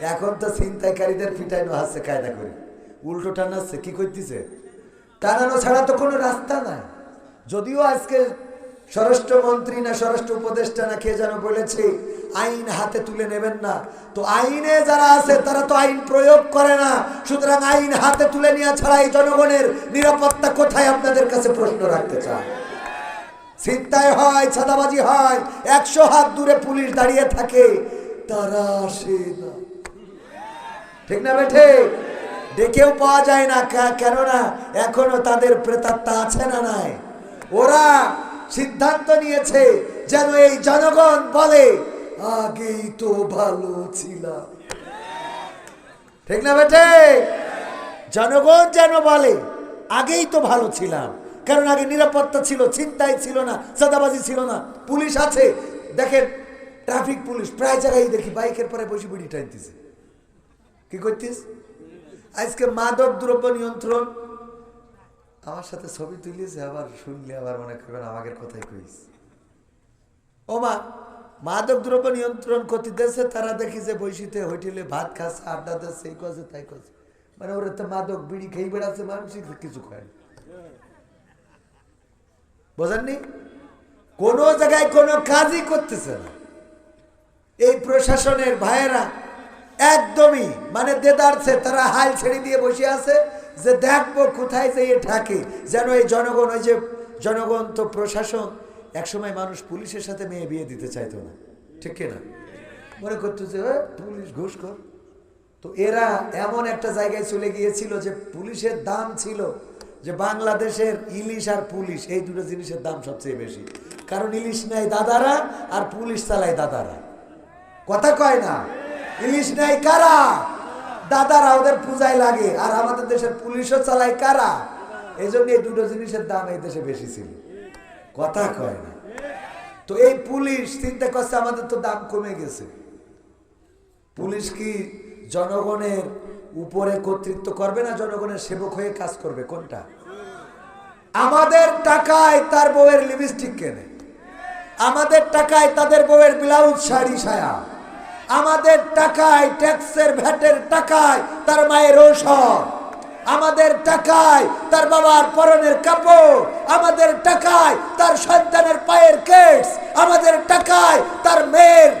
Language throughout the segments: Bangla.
এখন তো ছিনতাইকারীদের পিটাইনো হাসছে কায়দা করে। উল্টো টানাচ্ছে কি করতেছে? টানানো ছাড়া তো কোনো রাস্তা নাই। যদিও আজকে স্বরাষ্ট্রমন্ত্রী না স্বরাষ্ট্র উপদেষ্টা না কে যেন বলেছে, আইন হাতে তুলে নেবেন না। তো আইনে যারা আছে, তারা তো আইন প্রয়োগ করে না। সুতরাং আইন হাতে তুলে নেওয়া ছাড়া এই জনগণের নিরাপত্তা কোথায়, আপনাদের কাছে প্রশ্ন রাখতে চায় ছিনতাই হয়, ছাদাবাজি হয়, একশো হাত দূরে পুলিশ দাঁড়িয়ে থাকে, তারা আসে না। ঠিক না বেঠে ডেকেও পাওয়া যায় না কেননা এখনও তাদের প্রেতাত্মা আছে না নাই। ওরা সিদ্ধান্ত নিয়েছে যেন এই জনগণ বলে, আগেই তো ভালো ছিলাম। ঠিক না বেটে জনগণ যেন বলে, আগেই তো ভালো ছিলাম। কারণ আগে নিরাপত্তা ছিল চিন্তাই ছিল না সাদাবাজি ছিল না। পুলিশ আছে। দেখেন, ট্রাফিক পুলিশ, প্রায় জায়গায় দেখি, বাইকের পরে বসে বুড়ি টাইতেছে কি করতিস? আজকে মাদক দ্রব্য নিয়ন্ত্রণ। আমার সাথে ছবি তুলিয়েছে আবার শুনলে আবার মনে করবেন আমাকে কথাই কইস। ও মা মাদক দ্রব্য নিয়ন্ত্রণ করতে দেশে তারা দেখি যে বৈশিতে হোটেলে ভাত খাচ্ছে, আড্ডা দিচ্ছে, এই করছে, তাই করছে। মানে ওরা তো মাদক বিড়ি খেয়ে বেড়াচ্ছে মানুষ কিছু খায়। বোঝেননি? কোনো জায়গায় কোনো কাজই করতেছে না। এই প্রশাসনের ভাইয়েরা একদমই। মানে দেদারছে তারা হাল ছেড়ে দিয়ে বসে আছে যে দেখব কোথায় যে এ ঠাকে যেন এই জনগণ, ওই যে জনগণ তো প্রশাসন, একসময় মানুষ পুলিশের সাথে মেয়ে বিয়ে দিতে চাইতো না। ঠিক না মনে করতো যে পুলিশ, ঘুষ কর। তো এরা এমন একটা জায়গায় চলে গিয়েছিল যে পুলিশের দাম ছিল যে বাংলাদেশের ইলিশ আর পুলিশ, এই দুটো জিনিসের দাম সবচেয়ে বেশি। কারণ ইলিশ নেয় দাদারা আর পুলিশ চালায় দাদারা। কথা কয় না? ইলিশ নেয় কারা? দাদারা ওদের পূজায় লাগে, আর আমাদের দেশের পুলিশও চালায় কারা? এই জন্য এই দুটো জিনিসের দাম এই দেশে বেশি ছিল। কথা কয় না। তো এই পুলিশ চিন্তা করছে আমাদের তো দাম কমে গেছে। পুলিশ কি জনগণের উপরে কর্তৃত্ব করবে না জনগণের সেবক হয়ে কাজ করবে? কোনটা? আমাদের টাকায় তার বউয়ের লিপস্টিক কেনে। আমাদের টাকায় তাদের বউয়ের ব্লাউজ শাড়ি, সায়া। আমাদের টাকায়, ট্যাক্সের ভ্যাটের টাকায় তার মায়ের ঔষধ। আমাদের টাকায় তার বাবার পরনের কাপড়। আমাদের টাকায় তার সন্তানের পায়ের কেটস আমাদের টাকায় তার মেয়ের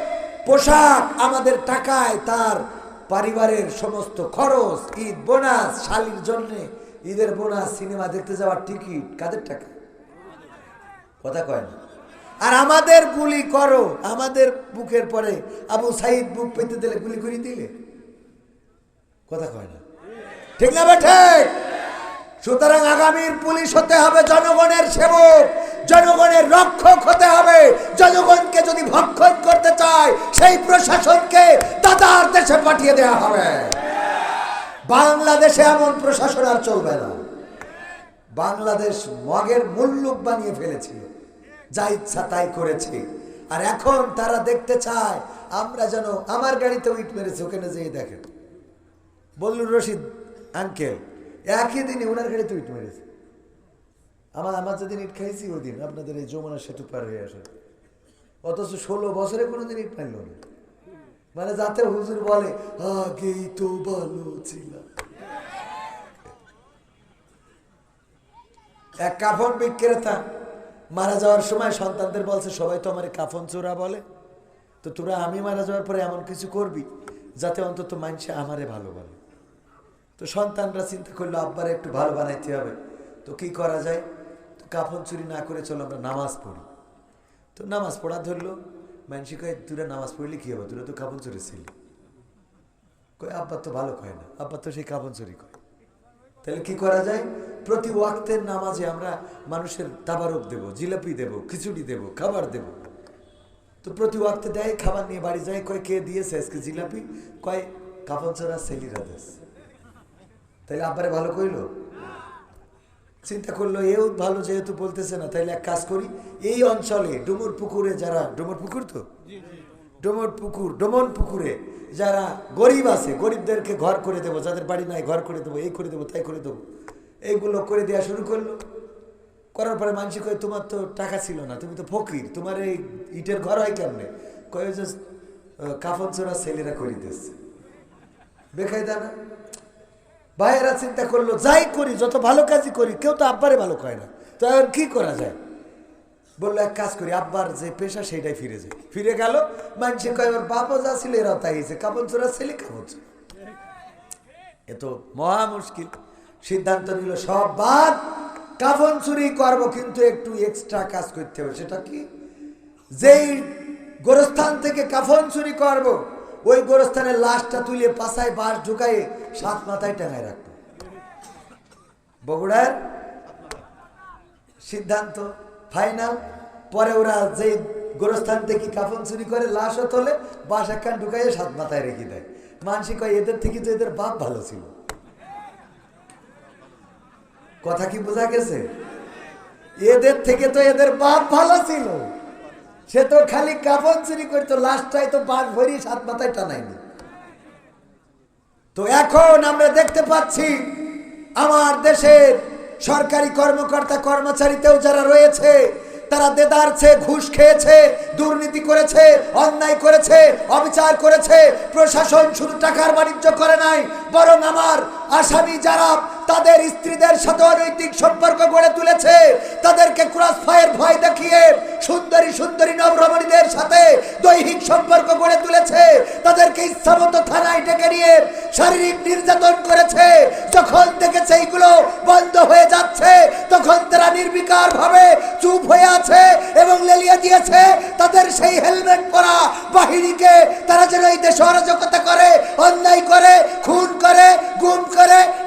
পোশাক। আমাদের টাকায় তার পরিবারের সমস্ত খরচ, ঈদ বোনাস, শালির জন্য ঈদের বোনাস, সিনেমা দেখতে যাওয়ার টিকিট। কাদের টাকা? কথা কয় না। আর আমাদের গুলি করো, আমাদের বুকের পরে আবু সাইদ বুক পেতে দিলে, গুলি করে দিলে। কথা কয় না? ঠিক না বেঠে সুতরাং আগামীর পুলিশ হতে হবে জনগণের সেবক, জনগণের রক্ষক হতে হবে। জনগণকে যদি ভক্ষণ করতে চায়, সেই প্রশাসনকে দাদার দেশে পাঠিয়ে দেওয়া হবে। বাংলাদেশে এমন প্রশাসন আর চলবে না। বাংলাদেশ মগের মুল্লুক বানিয়ে ফেলেছিল যা ইচ্ছা তাই করেছে। আর এখন তারা দেখতে চায়, আমরা যেন আমার গাড়িতে উইট মেরেছে, ওখানে যেয়ে দেখেন। বল্লুর রশিদ আঙ্কেল একই দিনে ওনার গাড়িতে উইট মেরেছে। আমার আমার যেদিন ইট খাইছি ওই দিন আপনাদের এই যমুনা সেতু পার হয়ে আসে। অথচ ষোলো বছরে কোনোদিন ইট মারল না। মানে যাতে হুজুর বলে, আগেই তো ভালো ছিলাম। এক কাফন বিক্রেতা মারা যাওয়ার সময় সন্তানদের বলছে, সবাই তো আমার কাফন চোরা বলে। তো তোরা আমি মারা যাওয়ার পরে এমন কিছু করবি যাতে অন্তত মানুষে আমারে ভালো বলে? তো সন্তানরা চিন্তা করল, আব্বারে একটু ভালো বানাইতে হবে। তো কি করা যায়? তো কাফন চুরি না করে চলো আমরা নামাজ পড়ি। তো নামাজ পড়া ধরলো। মানসি কয়, তোরা নামাজ পড়লে কি হবে? তোরা তো কাপড় চুরি ছিলি। কয়, আব্বা তো ভালো কয় না। আব্বা তো সেই কাপড় চুরি কয় তাহলে কি করা যায়? প্রতি ওয়াক্তের নামাজে আমরা মানুষের তাবারক দেব জিলাপি দেব খিচুড়ি দেব খাবার দেব। তো প্রতি ওয়াক্তে দেয় খাবার নিয়ে বাড়ি যায় কয় কে দিয়েছে আজকে জিলাপি? কয় কাপড় চোরা সেলিরা দেশ। তাইলে আব্বারে ভালো কইলো? চিন্তা করল এও ভালো যেহেতু বলতেছে না তাইলে এক কাজ করি এই অঞ্চলে ডুমুর পুকুরে যারা ডুমুর পুকুর তো? ডোমর পুকুর ডোমন পুকুরে যারা গরিব আছে গরিবদেরকে ঘর করে দেবো যাদের বাড়ি নাই ঘর করে দেবো এই করে দেবো তাই করে দেবো। এইগুলো করে দেওয়া শুরু করল। করার পরে মানুষ কয়, তোমার তো টাকা ছিল না, তুমি তো ফকির, তোমার এই ইটের ঘর হয় কেমনে? কয়ে যে কাফন চোরা ছেলেরা করে দিচ্ছে বেকায়দা না? ভাইয়েরা চিন্তা করল, যাই করি, যত ভালো কাজই করি, কেউ তো আব্বারে ভালো কয় না। তো এখন কি করা যায়? বলল, এক কাজ করি, আব্বার যে পেশা সেটাই ফিরে যায় ফিরে গেল মানুষে কয়, ওর বাপও যা ছিল, এরাও তাই কাপড় চোরা ছেলে কাপড় চোরা। এ তো মহা মুশকিল। সিদ্ধান্ত নিল, সব বাদ, কাফন চুরি করব, কিন্তু একটু এক্সট্রা কাজ করতে হবে। সেটা কি? যেই গোরস্থান থেকে কাফন চুরি করব, ওই গোরস্থানের লাশটা তুলে পাশায় বাঁশ ঢুকায়ে সাত মাথায় টাঙায় রাখব। বগুড়ার সিদ্ধান্ত ফাইনাল পরে ওরা যে গোরস্থান থেকে কাফন চুরি করে লাশও তোলে, বাঁশ একখান ঢুকাইয়ে সাত মাথায় রেখে দেয়। মানসিক এদের থেকে তো এদের বাপ ভালো ছিল। কথা কি বোঝা গেছে? এদের থেকে তো এদের বাপ ভালো ছিল। সে তো খালি কাপড় চুরি করতো লাস্টটাই তো বাঘ ভরি সাত মাথায় টানায়নি। তো এখন আমরা দেখতে পাচ্ছি, আমার দেশের সরকারি কর্মকর্তা কর্মচারীতেও যারা রয়েছে, তারা দেদারছে ঘুষ খেয়েছে, দুর্নীতি করেছে, অন্যায় করেছে, অবিচার করেছে, প্রশাসন শুধু টাকার বাণিজ্য করে নাই, বরং আমার আসামি যারা তাদের স্ত্রীদের সাথে অনৈতিক সম্পর্ক গড়ে তুলেছে, তাদেরকে ক্রস ফায়ার ভয় দেখিয়ে সুন্দরী সুন্দরী নবরমণীদের সাথে দৈহিক সম্পর্ক গড়ে তুলেছে। তাদেরকে ইচ্ছামতো থানায় ডেকে নিয়ে শারীরিক নির্যাতন করেছে। যখন দেখেছে এইগুলো বন্ধ হয়ে যাচ্ছে, তখন তারা নির্বিকার ভাবে চুপ হয়ে আছে এবং লেলিয়ে দিয়েছে। তাদের সেই হেলমেট পরা বাহিনীকে তারা যেন এই দেশে অরাজকতা করে, অন্যায় করে, খুন করে, গুম করে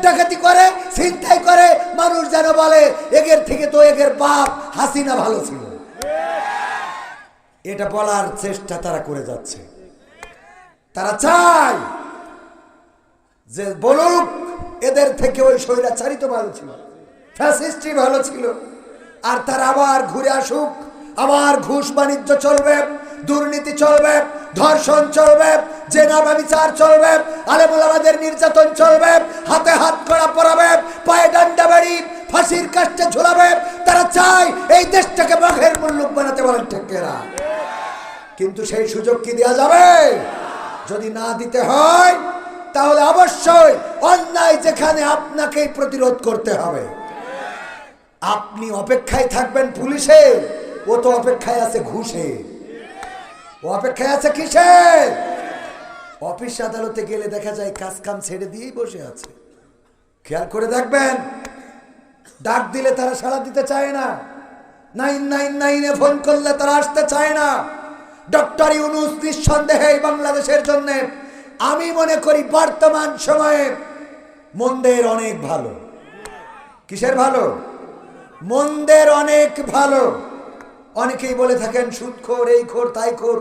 ডাকাতি করে, ছিনতাই করে, মানুষ যেন বলে, এগের থেকে তো এগের বাপ হাসিনা ভালো ছিল। এটা বলার চেষ্টা তারা করে যাচ্ছে। তারা চায় যে বলুক, এদের থেকে ওই স্বৈরাচারী তো ভালো ছিল, ফ্যাসিস্টই ভালো ছিল। আর তারা আবার ঘুরে আসুক, আবার ঘুষ বাণিজ্য চলবে দুর্নীতি চলবে, ধর্ষণ চলবে জেনাবা বিচার চলবে আলেমুলামাদের নির্যাতন চলবে, হাতে হাত করা পরাবে, পায়ে ডান্ডা বাড়ি, ফাঁসির কাষ্টে ঝুলাবে, তারা চায় এই দেশটাকে বাঘের মুল্লুক বানাতে বলেন ঠেকেরা কিন্তু সেই সুযোগ কি দেওয়া যাবে? যদি না দিতে হয়, তাহলে অবশ্যই অন্যায় যেখানে আপনাকেই প্রতিরোধ করতে হবে। আপনি অপেক্ষায় থাকবেন পুলিশে, ও তো অপেক্ষায় আছে ঘুষে। ও অপেক্ষায় আছে কিসে অফিস আদালতে গেলে দেখা যায় কাজ কাম ছেড়ে দিয়েই বসে আছে। খেয়াল করে দেখবেন, ডাক দিলে তারা সাড়া দিতে চায় না। নাইন নাইন নাইনে ফোন করলে তারা আসতে চায় না। ডক্টর ইউনুস নিঃসন্দেহে বাংলাদেশের জন্য, আমি মনে করি বর্তমান সময়ে মন্দের অনেক ভালো। কিসের ভালো? মন্দের অনেক ভালো। অনেকেই বলে থাকেন, সুদখোর, এই খোর, তাই খোর।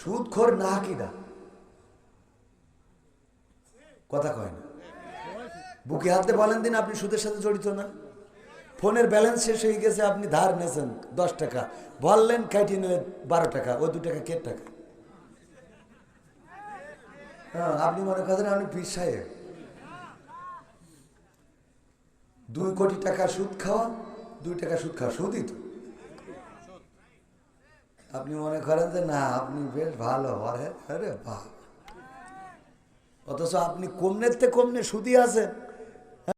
সুদখোর না কি না কথা কয় না। বুকে হাতে বলেন দিন, আপনি সুদের সাথে জড়িত না। ফোনের ব্যালেন্স শেষ হয়ে গেছে, আপনি ধার নেছেন দশ টাকা। বললেন কাটিয়ে নিলেন বারো টাকা ওই দু টাকা কে টাকা? হ্যাঁ আপনি মনে করেন আপনি পীর সাহেব। দুই কোটি টাকা সুদ খাওয়া, দুই টাকা সুদ খাওয়া, সুদই তো। আপনি মনে করেন যে, না, আপনি বেশ ভালো আরে আরে বা অথচ আপনি কমনের থেকে কমনে সুদি আছেন।